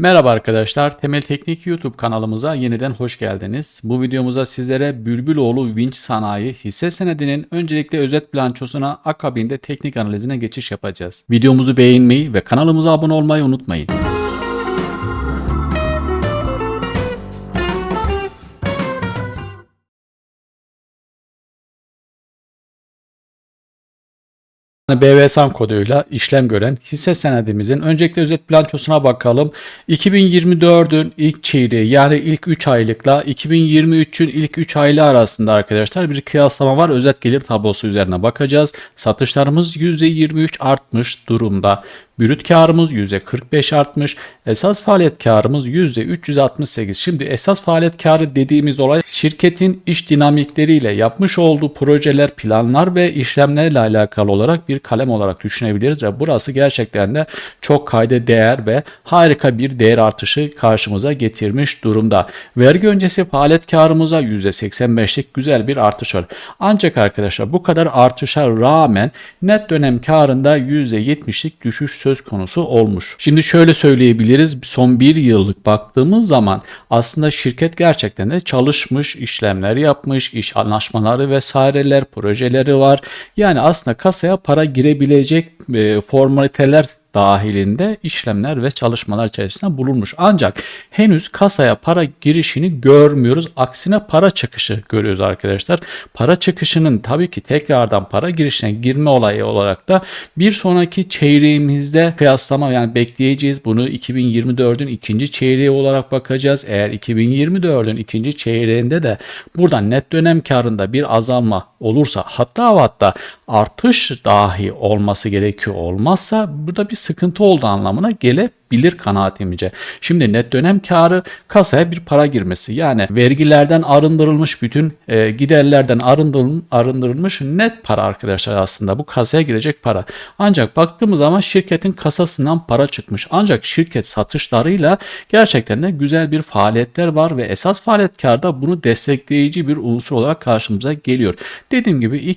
Merhaba arkadaşlar, Temel Teknik YouTube kanalımıza yeniden hoş geldiniz. Bu videomuzda sizlere Bülbüloğlu Vinç Sanayi hisse senedinin öncelikle özet bilançosuna akabinde teknik analizine geçiş yapacağız. Videomuzu beğenmeyi ve kanalımıza abone olmayı unutmayın. BVSAM koduyla işlem gören hisse senedimizin öncelikle özet bilançosuna bakalım. 2024'ün ilk çeyreği yani ilk 3 aylıkla 2023'ün ilk 3 aylığı arasında arkadaşlar bir kıyaslama var. Özet gelir tablosu üzerine bakacağız. Satışlarımız %23 artmış durumda. Brüt karımız %45 artmış. Esas faaliyet karımız %368. Şimdi esas faaliyet karı dediğimiz olay şirketin iş dinamikleriyle yapmış olduğu projeler, planlar ve işlemlerle alakalı olarak bir kalem olarak düşünebiliriz. Ve burası gerçekten de çok kayda değer ve harika bir değer artışı karşımıza getirmiş durumda. Vergi öncesi faaliyet karımıza %85'lik güzel bir artış var. Ancak arkadaşlar bu kadar artışa rağmen net dönem karında %70'lik düşüş söz konusu olmuş. Şimdi şöyle söyleyebiliriz. Son bir yıllık baktığımız zaman aslında şirket gerçekten de çalışmış, işlemler yapmış, iş anlaşmaları vesaireler, projeleri var. Yani aslında kasaya para girebilecek e, formaliteler dahilinde işlemler ve çalışmalar içerisinde bulunmuş. Ancak henüz kasaya para girişini görmüyoruz. Aksine para çıkışı görüyoruz arkadaşlar. Para çıkışının tabii ki tekrardan para girişine girme olayı olarak da bir sonraki çeyreğimizde kıyaslama yani bekleyeceğiz. Bunu 2024'ün ikinci çeyreği olarak bakacağız. Eğer 2024'ün ikinci çeyreğinde de buradan net dönem karında bir azalma olursa hatta hatta artış dahi olması gerekiyor olmazsa burada bir sıkıntı olduğu anlamına gelebilir kanaatimce. Şimdi net dönem karı kasaya bir para girmesi yani vergilerden arındırılmış bütün e, giderlerden arındırılmış, arındırılmış net para arkadaşlar aslında bu kasaya girecek para. Ancak baktığımız zaman şirketin kasasından para çıkmış. Ancak şirket satışlarıyla gerçekten de güzel bir faaliyetler var ve esas faaliyet karda bunu destekleyici bir unsur olarak karşımıza geliyor. Dediğim gibi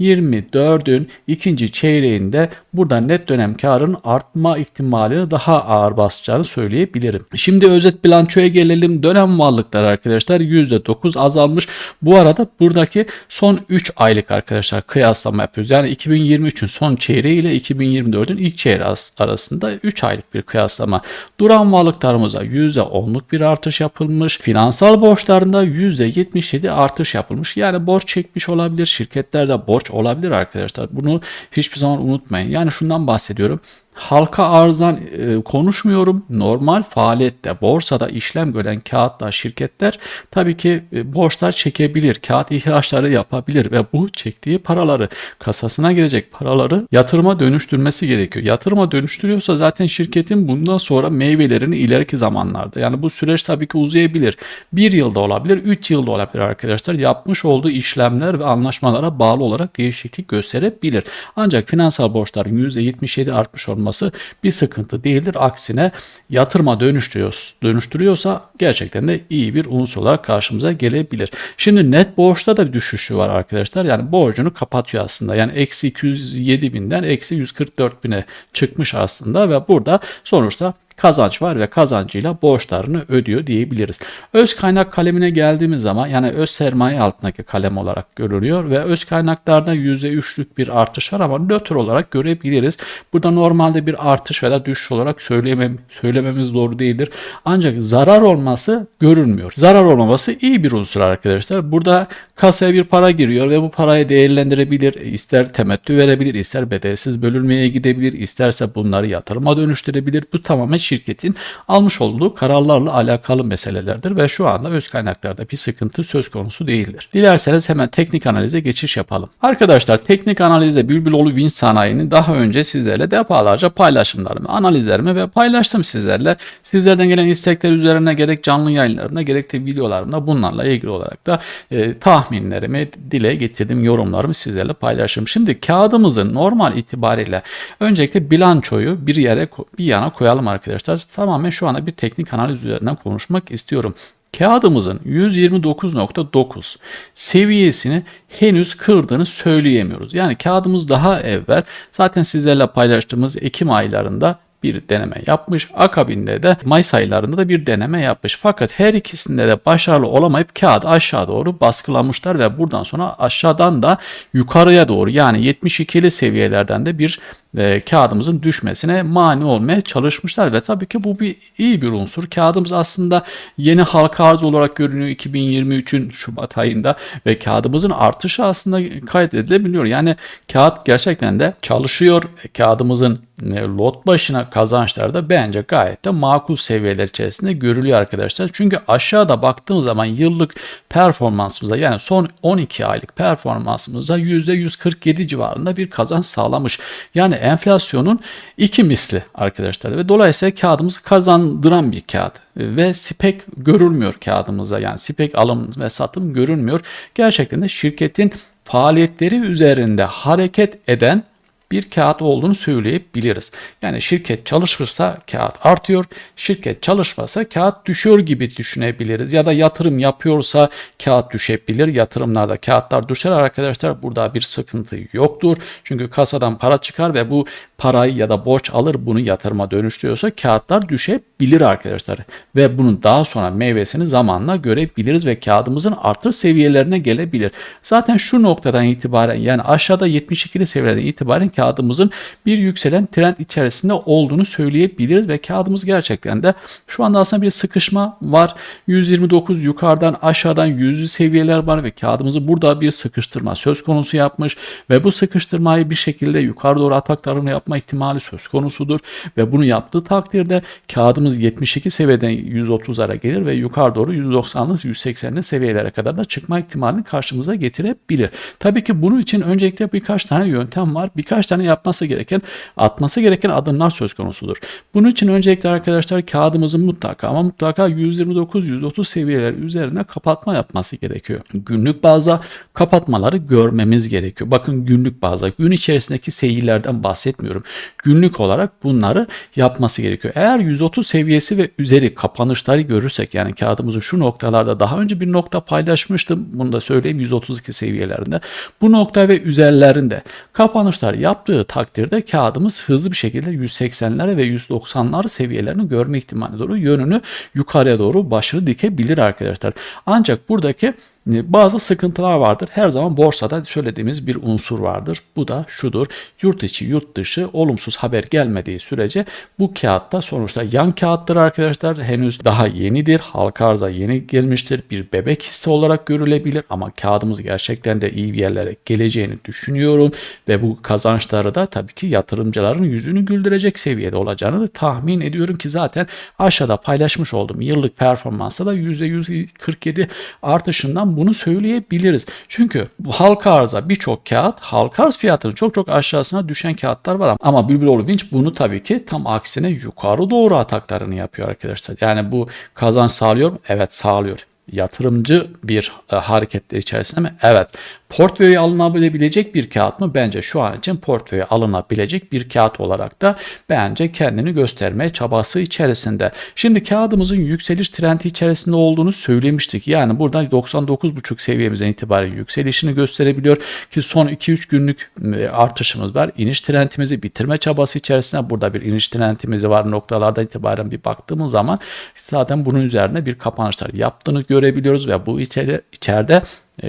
2024'ün ikinci çeyreğinde burada net dönem karın artma ihtimalini daha ağır basacağını söyleyebilirim. Şimdi özet bilançoya gelelim. Dönem varlıklar arkadaşlar %9 azalmış. Bu arada buradaki son 3 aylık arkadaşlar kıyaslama yapıyoruz. Yani 2023'ün son çeyreği ile 2024'ün ilk çeyreği arasında 3 aylık bir kıyaslama. Duran varlıklarımıza %10'luk bir artış yapılmış. Finansal borçlarında %77 artış yapılmış. Yani borç çekmiş olabilir. Şirketlerde borç olabilir arkadaşlar. Bunu hiçbir zaman unutmayın. Yani şundan bahsediyorum halka arzdan e, konuşmuyorum. Normal faaliyette borsada işlem gören kağıtlar şirketler tabii ki e, borçlar çekebilir. Kağıt ihraçları yapabilir ve bu çektiği paraları kasasına girecek paraları yatırıma dönüştürmesi gerekiyor. Yatırıma dönüştürüyorsa zaten şirketin bundan sonra meyvelerini ileriki zamanlarda yani bu süreç tabii ki uzayabilir. Bir yılda olabilir, üç yılda olabilir arkadaşlar. Yapmış olduğu işlemler ve anlaşmalara bağlı olarak değişiklik gösterebilir. Ancak finansal borçların %77 artmış olması olması bir sıkıntı değildir. Aksine yatırıma dönüştürüyor, dönüştürüyorsa gerçekten de iyi bir unsur olarak karşımıza gelebilir. Şimdi net borçta da bir düşüşü var arkadaşlar. Yani borcunu kapatıyor aslında. Yani eksi 207 binden eksi 144 bine çıkmış aslında ve burada sonuçta kazanç var ve kazancıyla borçlarını ödüyor diyebiliriz. Öz kaynak kalemine geldiğimiz zaman yani öz sermaye altındaki kalem olarak görülüyor ve öz kaynaklarda %3'lük bir artış var ama nötr olarak görebiliriz. Burada normalde bir artış veya düşüş olarak söylemem, söylememiz doğru değildir. Ancak zarar olması görünmüyor. Zarar olmaması iyi bir unsur arkadaşlar. Burada kasaya bir para giriyor ve bu parayı değerlendirebilir. İster temettü verebilir, ister bedelsiz bölünmeye gidebilir, isterse bunları yatırıma dönüştürebilir. Bu tamamen şirketin almış olduğu kararlarla alakalı meselelerdir ve şu anda öz kaynaklarda bir sıkıntı söz konusu değildir. Dilerseniz hemen teknik analize geçiş yapalım. Arkadaşlar teknik analizde Bülbüloğlu Vinç Sanayi'nin daha önce sizlerle defalarca paylaşımlarımı, analizlerimi ve paylaştım sizlerle. Sizlerden gelen istekler üzerine gerek canlı yayınlarımda gerek de videolarımda bunlarla ilgili olarak da e, tahminlerimi dile getirdim, yorumlarımı sizlerle paylaştım. Şimdi kağıdımızın normal itibariyle öncelikle bilançoyu bir yere bir yana koyalım arkadaşlar arkadaşlar tamamen şu anda bir teknik analiz üzerinden konuşmak istiyorum. Kağıdımızın 129.9 seviyesini henüz kırdığını söyleyemiyoruz. Yani kağıdımız daha evvel zaten sizlerle paylaştığımız Ekim aylarında bir deneme yapmış. Akabinde de Mayıs aylarında da bir deneme yapmış. Fakat her ikisinde de başarılı olamayıp kağıdı aşağı doğru baskılamışlar ve buradan sonra aşağıdan da yukarıya doğru yani 72'li seviyelerden de bir e, kağıdımızın düşmesine mani olmaya çalışmışlar ve tabii ki bu bir iyi bir unsur. Kağıdımız aslında yeni halka arz olarak görünüyor 2023'ün Şubat ayında ve kağıdımızın artışı aslında kaydedilebiliyor. Yani kağıt gerçekten de çalışıyor. Kağıdımızın e, lot başına kazançlar da bence gayet de makul seviyeler içerisinde görülüyor arkadaşlar. Çünkü aşağıda baktığımız zaman yıllık performansımıza yani son 12 aylık performansımıza %147 civarında bir kazanç sağlamış. Yani enflasyonun iki misli arkadaşlar. Ve dolayısıyla kağıdımızı kazandıran bir kağıt. Ve spek görülmüyor kağıdımıza. Yani spek alım ve satım görünmüyor. Gerçekten de şirketin faaliyetleri üzerinde hareket eden bir kağıt olduğunu söyleyebiliriz. Yani şirket çalışırsa kağıt artıyor, şirket çalışmasa kağıt düşüyor gibi düşünebiliriz. Ya da yatırım yapıyorsa kağıt düşebilir. Yatırımlarda kağıtlar düşer arkadaşlar. Burada bir sıkıntı yoktur. Çünkü kasadan para çıkar ve bu parayı ya da borç alır bunu yatırıma dönüştürüyorsa kağıtlar düşebilir arkadaşlar. Ve bunun daha sonra meyvesini zamanla görebiliriz ve kağıdımızın artır seviyelerine gelebilir. Zaten şu noktadan itibaren yani aşağıda 72'li seviyeden itibaren kağıdımızın bir yükselen trend içerisinde olduğunu söyleyebiliriz ve kağıdımız gerçekten de şu anda aslında bir sıkışma var. 129 yukarıdan aşağıdan yüzlü seviyeler var ve kağıdımızı burada bir sıkıştırma söz konusu yapmış ve bu sıkıştırmayı bir şekilde yukarı doğru ataklarını yapma ihtimali söz konusudur ve bunu yaptığı takdirde kağıdımız 72 seviyeden 130'lara gelir ve yukarı doğru 190'lı 180'li seviyelere kadar da çıkma ihtimalini karşımıza getirebilir. Tabii ki bunun için öncelikle birkaç tane yöntem var. Birkaç tane yapması gereken, atması gereken adımlar söz konusudur. Bunun için öncelikle arkadaşlar kağıdımızın mutlaka ama mutlaka 129-130 seviyeler üzerine kapatma yapması gerekiyor. Günlük bazda kapatmaları görmemiz gerekiyor. Bakın günlük bazda gün içerisindeki seyirlerden bahsetmiyorum. Günlük olarak bunları yapması gerekiyor. Eğer 130 seviyesi ve üzeri kapanışları görürsek yani kağıdımızı şu noktalarda daha önce bir nokta paylaşmıştım. Bunu da söyleyeyim 132 seviyelerinde. Bu nokta ve üzerlerinde kapanışlar yaptığı takdirde kağıdımız hızlı bir şekilde 180'lere ve 190'lar seviyelerini görme ihtimali doğru yönünü yukarıya doğru başını dikebilir arkadaşlar. Ancak buradaki bazı sıkıntılar vardır. Her zaman borsada söylediğimiz bir unsur vardır. Bu da şudur. Yurt içi yurt dışı olumsuz haber gelmediği sürece bu kağıtta sonuçta yan kağıttır arkadaşlar. Henüz daha yenidir. Halka arza yeni gelmiştir. Bir bebek hissi olarak görülebilir ama kağıdımız gerçekten de iyi bir yerlere geleceğini düşünüyorum ve bu kazançları da tabii ki yatırımcıların yüzünü güldürecek seviyede olacağını da tahmin ediyorum ki zaten aşağıda paylaşmış olduğum yıllık performansa da %147 artışından bunu söyleyebiliriz. Çünkü halka arza birçok kağıt halka arz fiyatının çok çok aşağısına düşen kağıtlar var ama Bülbüloğlu Vinç bunu tabii ki tam aksine yukarı doğru ataklarını yapıyor arkadaşlar. Yani bu kazanç sağlıyor mu? Evet sağlıyor yatırımcı bir e, hareketler içerisinde mi? Evet. Portföye alınabilecek bir kağıt mı? Bence şu an için portföye alınabilecek bir kağıt olarak da bence kendini göstermeye çabası içerisinde. Şimdi kağıdımızın yükseliş trendi içerisinde olduğunu söylemiştik. Yani burada 99.5 seviyemizden itibaren yükselişini gösterebiliyor ki son 2-3 günlük e, artışımız var. İniş trendimizi bitirme çabası içerisinde burada bir iniş trendimiz var noktalardan itibaren bir baktığımız zaman zaten bunun üzerine bir kapanışlar yaptığını görebiliyoruz ve bu içeri, içeride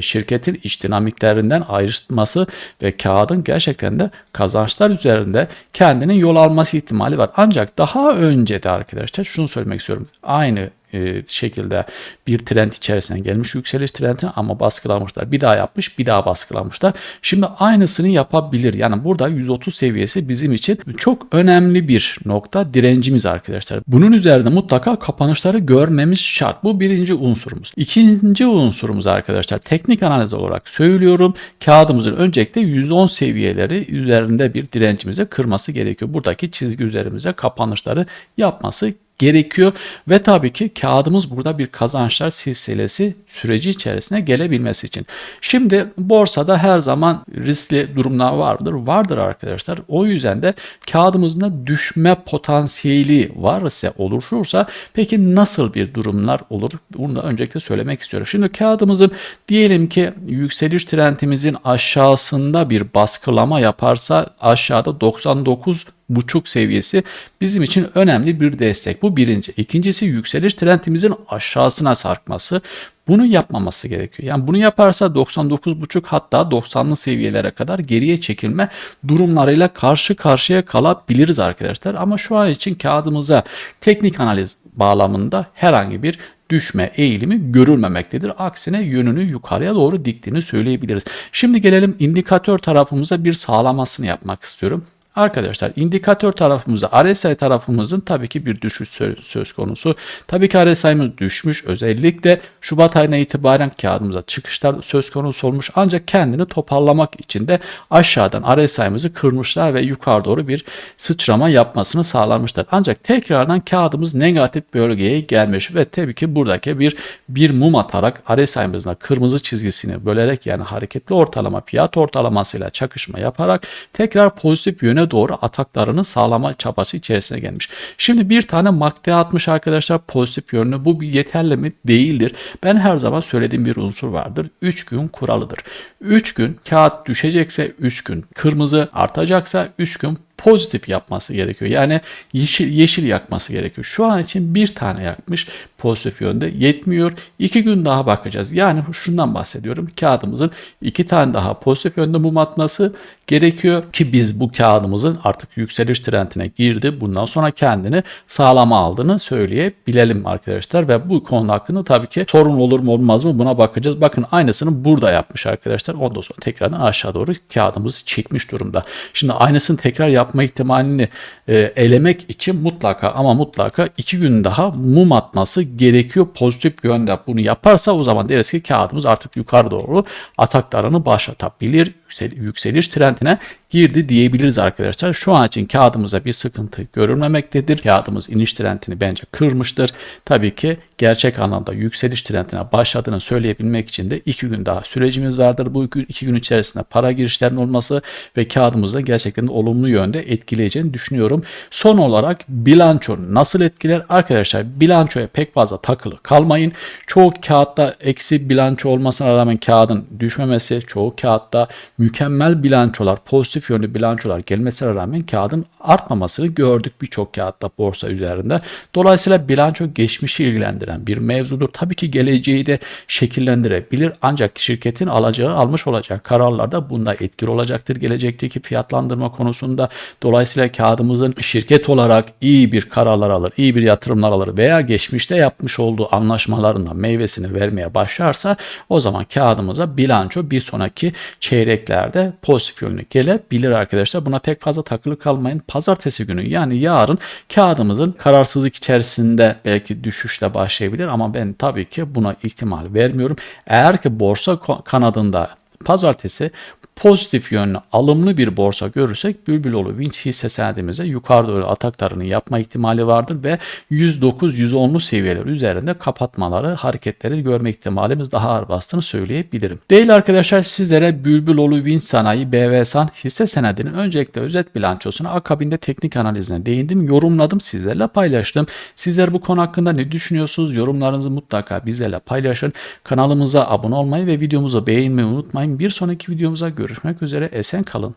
şirketin iç dinamiklerinden ayrışması ve kağıdın gerçekten de kazançlar üzerinde kendinin yol alması ihtimali var. Ancak daha önce de arkadaşlar şunu söylemek istiyorum. Aynı e, şekilde bir trend içerisine gelmiş yükseliş trendine ama baskılamışlar. Bir daha yapmış bir daha baskılamışlar. Şimdi aynısını yapabilir. Yani burada 130 seviyesi bizim için çok önemli bir nokta direncimiz arkadaşlar. Bunun üzerinde mutlaka kapanışları görmemiz şart. Bu birinci unsurumuz. İkinci unsurumuz arkadaşlar teknik analiz olarak söylüyorum. Kağıdımızın öncelikle 110 seviyeleri üzerinde bir direncimize kırması gerekiyor. Buradaki çizgi üzerimize kapanışları yapması gerekiyor ve tabii ki kağıdımız burada bir kazançlar silsilesi süreci içerisine gelebilmesi için. Şimdi borsada her zaman riskli durumlar vardır. Vardır arkadaşlar. O yüzden de kağıdımızın da düşme potansiyeli varsa oluşursa peki nasıl bir durumlar olur? Bunu da öncelikle söylemek istiyorum. Şimdi kağıdımızın diyelim ki yükseliş trendimizin aşağısında bir baskılama yaparsa aşağıda 99 buçuk seviyesi bizim için önemli bir destek. Bu birinci. İkincisi yükseliş trendimizin aşağısına sarkması. Bunu yapmaması gerekiyor. Yani bunu yaparsa 99.5 hatta 90'lı seviyelere kadar geriye çekilme durumlarıyla karşı karşıya kalabiliriz arkadaşlar. Ama şu an için kağıdımıza teknik analiz bağlamında herhangi bir düşme eğilimi görülmemektedir. Aksine yönünü yukarıya doğru diktiğini söyleyebiliriz. Şimdi gelelim indikatör tarafımıza bir sağlamasını yapmak istiyorum. Arkadaşlar indikatör tarafımızda RSI tarafımızın tabii ki bir düşüş sö- söz konusu. Tabii ki RSI'miz düşmüş. Özellikle Şubat ayına itibaren kağıdımıza çıkışlar söz konusu olmuş. Ancak kendini toparlamak için de aşağıdan RSI'mizi kırmışlar ve yukarı doğru bir sıçrama yapmasını sağlamışlar. Ancak tekrardan kağıdımız negatif bölgeye gelmiş ve tabii ki buradaki bir bir mum atarak RSI'mizin kırmızı çizgisini bölerek yani hareketli ortalama fiyat ortalamasıyla çakışma yaparak tekrar pozitif yöne doğru ataklarını sağlama çabası içerisine gelmiş. Şimdi bir tane MACD atmış arkadaşlar pozitif yönlü. Bu bir yeterli mi? Değildir. Ben her zaman söylediğim bir unsur vardır. 3 gün kuralıdır. 3 gün kağıt düşecekse 3 gün kırmızı artacaksa 3 gün pozitif yapması gerekiyor. Yani yeşil, yeşil yakması gerekiyor. Şu an için bir tane yakmış pozitif yönde yetmiyor. İki gün daha bakacağız. Yani şundan bahsediyorum. Kağıdımızın iki tane daha pozitif yönde mum atması gerekiyor ki biz bu kağıdımızın artık yükseliş trendine girdi. Bundan sonra kendini sağlama aldığını söyleyebilelim arkadaşlar ve bu konu hakkında tabii ki sorun olur mu olmaz mı buna bakacağız. Bakın aynısını burada yapmış arkadaşlar. Ondan sonra tekrardan aşağı doğru kağıdımızı çekmiş durumda. Şimdi aynısını tekrar yapma ihtimalini e, elemek için mutlaka ama mutlaka iki gün daha mum atması gerekiyor pozitif yönde. Bunu yaparsa o zaman deriz ki kağıdımız artık yukarı doğru ataklarını başlatabilir. Yüksel, yükseliş trendine girdi diyebiliriz arkadaşlar. Şu an için kağıdımıza bir sıkıntı görülmemektedir. Kağıdımız iniş trendini bence kırmıştır. Tabii ki gerçek anlamda yükseliş trendine başladığını söyleyebilmek için de iki gün daha sürecimiz vardır. Bu iki, iki gün içerisinde para girişlerinin olması ve kağıdımızda gerçekten olumlu yönde etkileyeceğini düşünüyorum. Son olarak bilanço nasıl etkiler? Arkadaşlar bilançoya pek fazla takılı kalmayın. Çoğu kağıtta eksi bilanço olmasına rağmen kağıdın düşmemesi, çoğu kağıtta mükemmel bilançolar, pozitif yönlü bilançolar gelmesine rağmen kağıdın artmamasını gördük birçok kağıtta borsa üzerinde. Dolayısıyla bilanço geçmişi ilgilendiren bir mevzudur. Tabii ki geleceği de şekillendirebilir ancak şirketin alacağı, almış olacağı kararlar da bunda etkili olacaktır. Gelecekteki fiyatlandırma konusunda dolayısıyla kağıdımızın şirket olarak iyi bir kararlar alır, iyi bir yatırımlar alır veya geçmişte yapmış olduğu anlaşmalarında meyvesini vermeye başlarsa o zaman kağıdımıza bilanço bir sonraki çeyreklerde pozitif yönlü gelebilir arkadaşlar. Buna pek fazla takılı kalmayın. Pazartesi günü yani yarın kağıdımızın kararsızlık içerisinde belki düşüşle başlayabilir ama ben tabii ki buna ihtimal vermiyorum. Eğer ki borsa kanadında pazartesi pozitif yönlü alımlı bir borsa görürsek Bülbüloğlu Winch hisse senedimize yukarı doğru ataklarını yapma ihtimali vardır ve 109-110'lu seviyeler üzerinde kapatmaları, hareketleri görme ihtimalimiz daha ağır bastığını söyleyebilirim. Değil arkadaşlar sizlere Bülbüloğlu Winch Sanayi BVSAN hisse senedinin öncelikle özet bilançosuna akabinde teknik analizine değindim, yorumladım, sizlerle paylaştım. Sizler bu konu hakkında ne düşünüyorsunuz? Yorumlarınızı mutlaka bizlerle paylaşın. Kanalımıza abone olmayı ve videomuzu beğenmeyi unutmayın. Bir sonraki videomuza görüşmek üzere. Esen kalın.